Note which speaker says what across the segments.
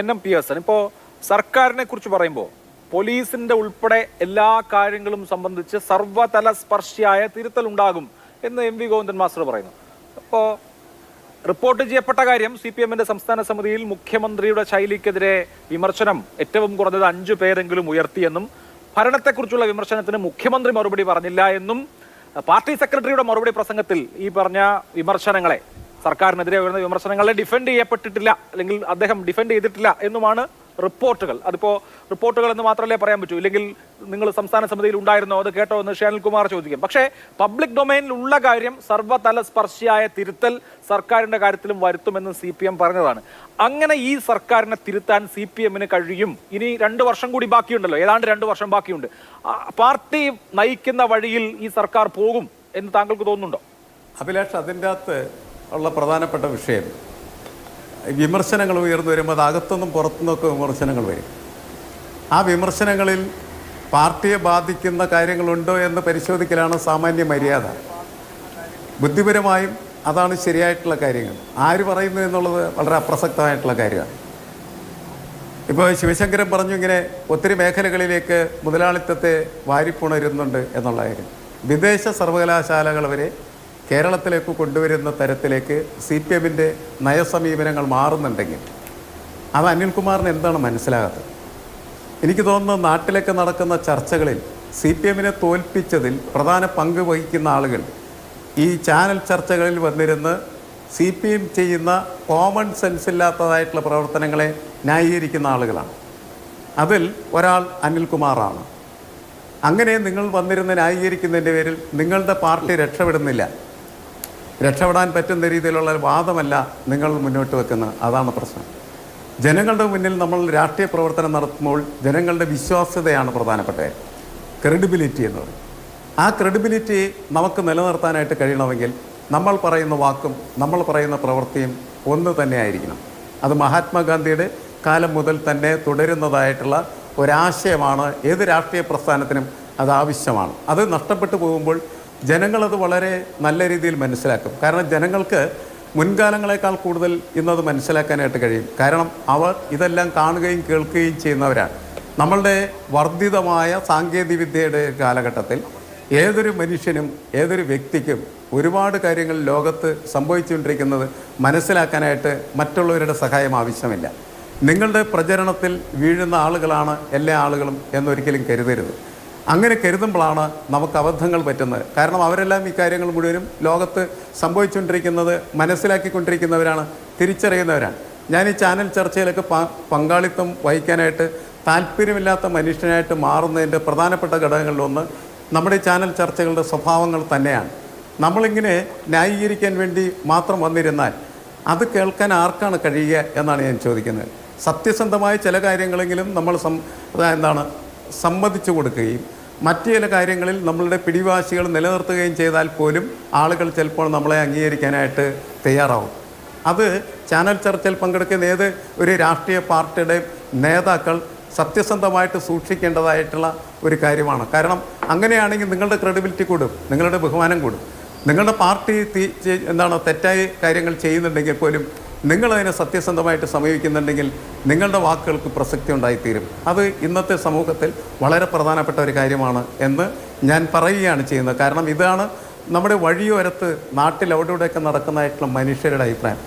Speaker 1: N M P Hasan ഇപ്പോൾ സർക്കാരിനെ കുറിച്ച് പറയുമ്പോൾ പോലീസിന്റെ ഉൾപ്പെടെ എല്ലാ കാര്യങ്ങളും സംബന്ധിച്ച് സർവതല സ്പർശിയായ തിരുത്തൽ ഉണ്ടാകും എന്ന് എം വി ഗോവിന്ദൻ മാസ്റ്റർ പറയുന്നു. അപ്പോൾ റിപ്പോർട്ട് ചെയ്യപ്പെട്ട കാര്യം സി പി എമ്മിന്റെ സംസ്ഥാന സമിതിയിൽ മുഖ്യമന്ത്രിയുടെ ശൈലിക്കെതിരെ വിമർശനം ഏറ്റവും കുറഞ്ഞത് അഞ്ചു പേരെങ്കിലും ഉയർത്തിയെന്നും ഭരണത്തെക്കുറിച്ചുള്ള വിമർശനത്തിന് മുഖ്യമന്ത്രി മറുപടി പറഞ്ഞില്ല എന്നും പാർട്ടി സെക്രട്ടറിയുടെ മറുപടി പ്രസംഗത്തിൽ ഈ പറഞ്ഞ വിമർശനങ്ങളെ സർക്കാരിനെതിരെ വരുന്ന വിമർശനങ്ങളെ ഡിഫെൻഡ് ചെയ്യപ്പെട്ടിട്ടില്ല അല്ലെങ്കിൽ അദ്ദേഹം ഡിഫെൻഡ് ചെയ്തിട്ടില്ല എന്നുമാണ് റിപ്പോർട്ടുകൾ. അതിപ്പോ റിപ്പോർട്ടുകൾ എന്ന് മാത്രമല്ലേ പറയാൻ പറ്റൂ? ഇല്ലെങ്കിൽ നിങ്ങൾ സംസ്ഥാന സമിതിയിൽ ഉണ്ടായിരുന്നോ? അത് കേട്ടോ എന്ന് ഷാനിൽ കുമാർ ചോദിക്കും. പക്ഷേ പബ്ലിക് ഡൊമൈനിൽ ഉള്ള കാര്യം സർവതല സ്പർശിയായ തിരുത്തൽ സർക്കാരിന്റെ കാര്യത്തിലും വരുത്തുമെന്ന് സി പി എം പറഞ്ഞതാണ്. അങ്ങനെ ഈ സർക്കാരിനെ തിരുത്താൻ സി പി എമ്മിന് കഴിയും. ഇനി രണ്ട് വർഷം കൂടി ബാക്കിയുണ്ടല്ലോ. ഏതാണ്ട് രണ്ട് വർഷം ബാക്കിയുണ്ട്. പാർട്ടി നയിക്കുന്ന വഴിയിൽ ഈ സർക്കാർ പോകും എന്ന് താങ്കൾക്ക് തോന്നുന്നുണ്ടോ?
Speaker 2: അഭിലാഷ് അതിന്റെ അകത്ത് ഉള്ള പ്രധാനപ്പെട്ട വിഷയം. വിമർശനങ്ങൾ ഉയർന്നു വരുമ്പോൾ അത് അകത്തുനിന്നും പുറത്തുനിന്നൊക്കെ വിമർശനങ്ങൾ വരും. ആ വിമർശനങ്ങളിൽ പാർട്ടിയെ ബാധിക്കുന്ന കാര്യങ്ങളുണ്ടോ എന്ന് പരിശോധിക്കലാണ് സാമാന്യ മര്യാദ. ബുദ്ധിപരമായും അതാണ് ശരിയായിട്ടുള്ള കാര്യങ്ങൾ. ആര് പറയുന്നു എന്നുള്ളത് വളരെ അപ്രസക്തമായിട്ടുള്ള കാര്യമാണ്. ഇപ്പോൾ ശിവശങ്കരൻ പറഞ്ഞു ഇങ്ങനെ ഒത്തിരി മേഖലകളിലേക്ക് മുതലാളിത്തത്തെ വാരിപ്പുണരുന്നുണ്ട് എന്നുള്ള കാര്യം. വിദേശ സർവകലാശാലകൾ വരെ കേരളത്തിലേക്ക് കൊണ്ടുവരുന്ന തരത്തിലേക്ക് സി പി എമ്മിന്റെ നയസമീപനങ്ങൾ മാറുന്നുണ്ടെങ്കിൽ അത് അനിൽകുമാറിന് എന്താണ് മനസ്സിലാകാത്തത്? എനിക്ക് തോന്നുന്നു നാട്ടിലൊക്കെ നടക്കുന്ന ചർച്ചകളിൽ സി പി എമ്മിനെ തോൽപ്പിച്ചതിൽ പ്രധാന പങ്ക് വഹിക്കുന്ന ആളുകൾ ഈ ചാനൽ ചർച്ചകളിൽ വന്നിരുന്ന് സി പി എം ചെയ്യുന്ന കോമൺ സെൻസ് ഇല്ലാത്തതായിട്ടുള്ള പ്രവർത്തനങ്ങളെ ന്യായീകരിക്കുന്ന ആളുകളാണ്. അതിൽ ഒരാൾ അനിൽകുമാറാണ്. അങ്ങനെ നിങ്ങൾ വന്നിരുന്ന് ന്യായീകരിക്കുന്നതിന്റെ പേരിൽ നിങ്ങളുടെ പാർട്ടി രക്ഷപ്പെടുന്നില്ല. രക്ഷപ്പെടാൻ പറ്റുന്ന രീതിയിലുള്ള വാദമല്ല നിങ്ങൾ മുന്നോട്ട് വെക്കുന്നത് അതാണ് പ്രശ്നം. ജനങ്ങളുടെ മുന്നിൽ നമ്മൾ രാഷ്ട്രീയ പ്രവർത്തനം നടത്തുമ്പോൾ ജനങ്ങളുടെ വിശ്വാസ്യതയാണ് പ്രധാനപ്പെട്ട ക്രെഡിബിലിറ്റി എന്ന് പറയും. ആ ക്രെഡിബിലിറ്റി നമുക്ക് നിലനിർത്താനായിട്ട് കഴിയണമെങ്കിൽ നമ്മൾ പറയുന്ന വാക്കും നമ്മൾ പറയുന്ന പ്രവൃത്തിയും ഒന്ന് തന്നെ ആയിരിക്കണം. അത് മഹാത്മാഗാന്ധിയുടെ കാലം മുതൽ തന്നെ തുടരുന്നതായിട്ടുള്ള ഒരാശയമാണ്. ഏത് രാഷ്ട്രീയ പ്രസ്ഥാനത്തിനും അത് ആവശ്യമാണ്. അത് നഷ്ടപ്പെട്ടു പോകുമ്പോൾ ജനങ്ങളത് വളരെ നല്ല രീതിയിൽ മനസ്സിലാക്കും. കാരണം ജനങ്ങൾക്ക് മുൻകാലങ്ങളെക്കാൾ കൂടുതൽ ഇന്നത് മനസ്സിലാക്കാനായിട്ട് കഴിയും. കാരണം അവർ ഇതെല്ലാം കാണുകയും കേൾക്കുകയും ചെയ്യുന്നവരാണ്. നമ്മളുടെ വർദ്ധിതമായ സാങ്കേതികവിദ്യയുടെ കാലഘട്ടത്തിൽ ഏതൊരു മനുഷ്യനും ഏതൊരു വ്യക്തിക്കും ഒരുപാട് കാര്യങ്ങൾ ലോകത്ത് സംഭവിച്ചുകൊണ്ടിരിക്കുന്നത് മനസ്സിലാക്കാനായിട്ട് മറ്റുള്ളവരുടെ സഹായം ആവശ്യമില്ല. നിങ്ങളുടെ പ്രചരണത്തിൽ വീഴുന്ന ആളുകളാണ് എല്ലാ ആളുകളും എന്നൊരിക്കലും കരുതരുത്. അങ്ങനെ കരുതുമ്പോഴാണ് നമുക്ക് അബദ്ധങ്ങൾ പറ്റുന്നത്. കാരണം അവരെല്ലാം ഇക്കാര്യങ്ങൾ കാര്യങ്ങൾ മുഴുവനും ലോകത്ത് സംഭവിച്ചുകൊണ്ടിരിക്കുന്നത് മനസ്സിലാക്കിക്കൊണ്ടിരിക്കുന്നവരാണ് തിരിച്ചറിയുന്നവരാണ്. ഞാൻ ഈ ചാനൽ ചർച്ചയിലൊക്കെ പങ്കാളിത്തം വഹിക്കാനായിട്ട് താല്പര്യമില്ലാത്ത മനുഷ്യനായിട്ട് മാറുന്നതിന്റെ പ്രധാനപ്പെട്ട ഘടകങ്ങളിലൊന്ന് നമ്മുടെ ചാനൽ ചർച്ചകളുടെ സ്വഭാവങ്ങൾ തന്നെയാണ്. നമ്മളിങ്ങനെ ന്യായീകരിക്കാൻ വേണ്ടി മാത്രം വന്നിരുന്നാൽ അത് കേൾക്കാൻ ആർക്കാണ് കഴിയുക എന്നാണ് ഞാൻ ചോദിക്കുന്നത്. സത്യസന്ധമായ ചില കാര്യങ്ങളെങ്കിലും നമ്മൾ സം എന്താണ് സമ്മതിച്ചു കൊടുക്കുകയും മറ്റു ചില കാര്യങ്ങളിൽ നമ്മളുടെ പിടിവാശികൾ നിലനിർത്തുകയും ചെയ്താൽ പോലും ആളുകൾ ചിലപ്പോൾ നമ്മളെ അംഗീകരിക്കാനായിട്ട് തയ്യാറാവും. അത് ചാനൽ ചർച്ചയിൽ പങ്കെടുക്കുന്ന ഏത് ഒരു രാഷ്ട്രീയ പാർട്ടിയുടെ നേതാക്കൾ സത്യസന്ധമായിട്ട് സൂക്ഷിക്കേണ്ടതായിട്ടുള്ള ഒരു കാര്യമാണ്. കാരണം അങ്ങനെയാണെങ്കിൽ നിങ്ങളുടെ ക്രെഡിബിലിറ്റി കൂടും നിങ്ങളുടെ ബഹുമാനം കൂടും. നിങ്ങളുടെ പാർട്ടി എന്താണ് തെറ്റായ കാര്യങ്ങൾ ചെയ്യുന്നുണ്ടെങ്കിൽ പോലും നിങ്ങളതിനെ സത്യസന്ധമായിട്ട് സമീപിക്കുന്നുണ്ടെങ്കിൽ നിങ്ങളുടെ വാക്കുകൾക്ക് പ്രസക്തി ഉണ്ടായിത്തീരും. അത് ഇന്നത്തെ സമൂഹത്തിൽ വളരെ പ്രധാനപ്പെട്ട ഒരു കാര്യമാണ് എന്ന് ഞാൻ പറയുകയാണ് ചെയ്യുന്നത്. കാരണം ഇതാണ് നമ്മുടെ വഴിയോരത്ത് നാട്ടിൽ അവിടെ ഇവിടെയൊക്കെ നടക്കുന്നതായിട്ടുള്ള മനുഷ്യരുടെ അഭിപ്രായം.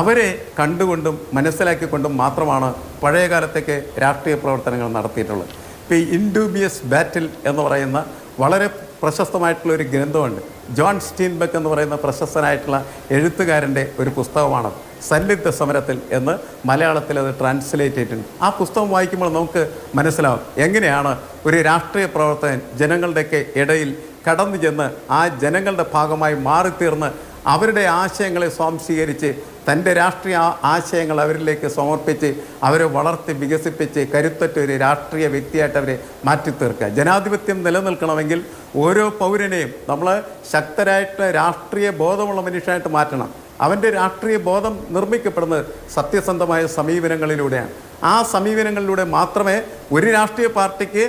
Speaker 2: അവരെ കണ്ടുകൊണ്ടും മനസ്സിലാക്കിക്കൊണ്ടും മാത്രമാണ് പഴയ കാലത്തേക്ക് രാഷ്ട്രീയ പ്രവർത്തനങ്ങൾ നടത്തിയിട്ടുള്ളത്. ഇപ്പോൾ ഈ ഇൻഡൂബിയസ് ബാറ്റിൽ എന്ന് പറയുന്ന വളരെ പ്രശസ്തമായിട്ടുള്ള ഒരു ഗ്രന്ഥമുണ്ട്. ജോൺ സ്റ്റീൻബെക്ക് എന്ന് പറയുന്ന പ്രശസ്തനായിട്ടുള്ള എഴുത്തുകാരന്റെ ഒരു പുസ്തകമാണ് സന്നിഗ്ധ സമരത്തിൽ എന്ന് മലയാളത്തിൽ അത് ട്രാൻസ്ലേറ്റ് ചെയ്തിട്ടുണ്ട്. ആ പുസ്തകം വായിക്കുമ്പോൾ നമുക്ക് മനസ്സിലാവും എങ്ങനെയാണ് ഒരു രാഷ്ട്രീയ പ്രവർത്തകൻ ജനങ്ങളുടെയൊക്കെ ഇടയിൽ കടന്നു ചെന്ന് ആ ജനങ്ങളുടെ ഭാഗമായി മാറിത്തീർന്ന് അവരുടെ ആശയങ്ങളെ സ്വാംശീകരിച്ച് തന്റെ രാഷ്ട്രീയ ആശയങ്ങൾ അവരിലേക്ക് സമർപ്പിച്ച് അവരെ വളർത്തി വികസിപ്പിച്ച് കരുത്തറ്റ ഒരു രാഷ്ട്രീയ വ്യക്തിയായിട്ട് അവരെ മാറ്റിത്തീർക്കുക. ജനാധിപത്യം നിലനിൽക്കണമെങ്കിൽ ഓരോ പൗരനെയും നമ്മൾ ശക്തരായിട്ട് രാഷ്ട്രീയ ബോധമുള്ള മനുഷ്യനായിട്ട് മാറ്റണം. അവന്റെ രാഷ്ട്രീയ ബോധം നിർമ്മിക്കപ്പെടുന്നത് സത്യസന്ധമായ സമീപനങ്ങളിലൂടെയാണ്. ആ സമീപനങ്ങളിലൂടെ മാത്രമേ ഒരു രാഷ്ട്രീയ പാർട്ടിക്ക്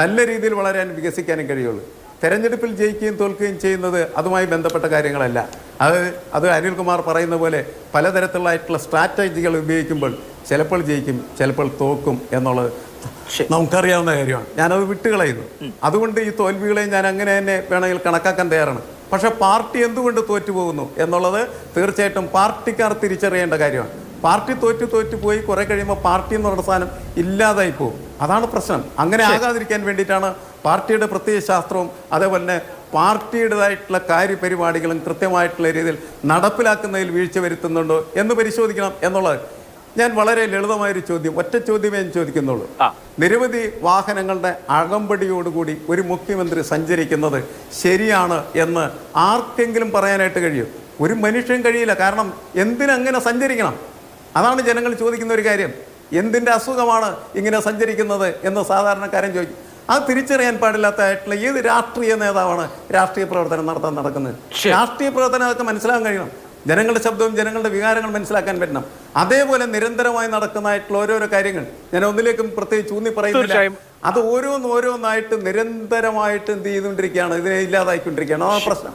Speaker 2: നല്ല രീതിയിൽ വളരാൻ വികസിക്കാനും കഴിയുള്ളൂ. തെരഞ്ഞെടുപ്പിൽ ജയിക്കുകയും തോൽക്കുകയും ചെയ്യുന്നത് അതുമായി ബന്ധപ്പെട്ട കാര്യങ്ങളല്ല. അത് അത് അനിൽകുമാർ പറയുന്ന പോലെ പലതരത്തിലായിട്ടുള്ള സ്ട്രാറ്റജികൾ ഉപയോഗിക്കുമ്പോൾ ചിലപ്പോൾ ജയിക്കും ചിലപ്പോൾ തോക്കും എന്നുള്ളത് നമുക്കറിയാവുന്ന കാര്യമാണ്. ഞാനത് വിട്ടുകളയുന്നു. അതുകൊണ്ട് ഈ തോൽവികളെ ഞാൻ അങ്ങനെ തന്നെ വേണമെങ്കിൽ കണക്കാക്കാൻ തയ്യാറാണ്. പക്ഷെ പാർട്ടി എന്തുകൊണ്ട് തോറ്റുപോകുന്നു എന്നുള്ളത് തീർച്ചയായിട്ടും പാർട്ടിക്കാർ തിരിച്ചറിയേണ്ട കാര്യമാണ്. പാർട്ടി തോറ്റു തോറ്റു പോയി കുറെ കഴിയുമ്പോൾ പാർട്ടി എന്ന് പറയുന്ന സാധനം ഇല്ലാതായി പോകും. അതാണ് പ്രശ്നം. അങ്ങനെ ആകാതിരിക്കാൻ വേണ്ടിയിട്ടാണ് പാർട്ടിയുടെ പ്രത്യേക ശാസ്ത്രവും അതേപോലെ തന്നെ പാർട്ടിയുടേതായിട്ടുള്ള കാര്യപരിപാടികളും കൃത്യമായിട്ടുള്ള രീതിയിൽ നടപ്പിലാക്കുന്നതിൽ വീഴ്ച വരുത്തുന്നുണ്ടോ എന്ന് പരിശോധിക്കണം എന്നുള്ളത്. ഞാൻ വളരെ ലളിതമായൊരു ചോദ്യം ഒറ്റ ചോദ്യമേ ഞാൻ ചോദിക്കുന്നുള്ളൂ. നിരവധി വാഹനങ്ങളുടെ അകമ്പടിയോടുകൂടി ഒരു മുഖ്യമന്ത്രി സഞ്ചരിക്കുന്നത് ശരിയാണ് എന്ന് ആർക്കെങ്കിലും പറയാനായിട്ട് കഴിയും? ഒരു മനുഷ്യൻ കഴിയില്ല. കാരണം എന്തിനങ്ങനെ സഞ്ചരിക്കണം? അതാണ് ജനങ്ങൾ ചോദിക്കുന്ന ഒരു കാര്യം. എന്തിന്റെ അസുഖമാണ് ഇങ്ങനെ സഞ്ചരിക്കുന്നത് എന്ന് സാധാരണക്കാരൻ ചോദിക്കും. അത് തിരിച്ചറിയാൻ പാടില്ലാത്തതായിട്ടുള്ള ഏത് രാഷ്ട്രീയ നേതാവാണ് രാഷ്ട്രീയ പ്രവർത്തനം നടത്താൻ നടക്കുന്നത്? രാഷ്ട്രീയ പ്രവർത്തനം അതൊക്കെ മനസ്സിലാക്കാൻ കഴിയണം. ജനങ്ങളുടെ ശബ്ദവും ജനങ്ങളുടെ വികാരങ്ങളും മനസ്സിലാക്കാൻ പറ്റണം. അതേപോലെ നിരന്തരമായി നടക്കുന്നതായിട്ടുള്ള ഓരോരോ കാര്യങ്ങൾ. ഞാൻ ഒന്നിലേക്കും പ്രത്യേകിച്ച് ഊന്നി പറയുന്നില്ല. അത് ഓരോന്ന് ഓരോന്നായിട്ട് നിരന്തരമായിട്ട് എന്ത് ചെയ്തുകൊണ്ടിരിക്കുകയാണ് ഇതിനെ ഇല്ലാതായിക്കൊണ്ടിരിക്കുകയാണ്.
Speaker 1: ആ
Speaker 2: പ്രശ്നം.